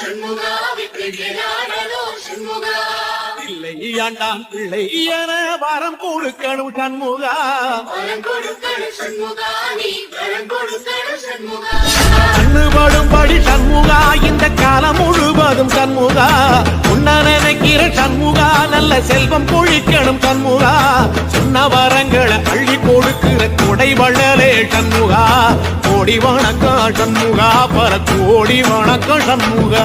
சண்முகா. வெற்றி வேலாடனோ சண்முகா. இல்லை ஆண்டான் பிள்ளை என வரம் கொடுக்கணும் சண்முகா. கண்ணுபடும்படி சண்முகா இந்த காலம் முழுவதும் சண்முகா. உன்ன நினைக்கிற சண்முகா நல்ல செல்வம் பொழிக்கணும் சண்முகா. சொன்ன வரங்களை அள்ளி கொடுக்கிற கொடை வள்ளலே சண்முகா கோடி வணக்கம் சண்முகா பல கோடி வணக்கம் சண்முகா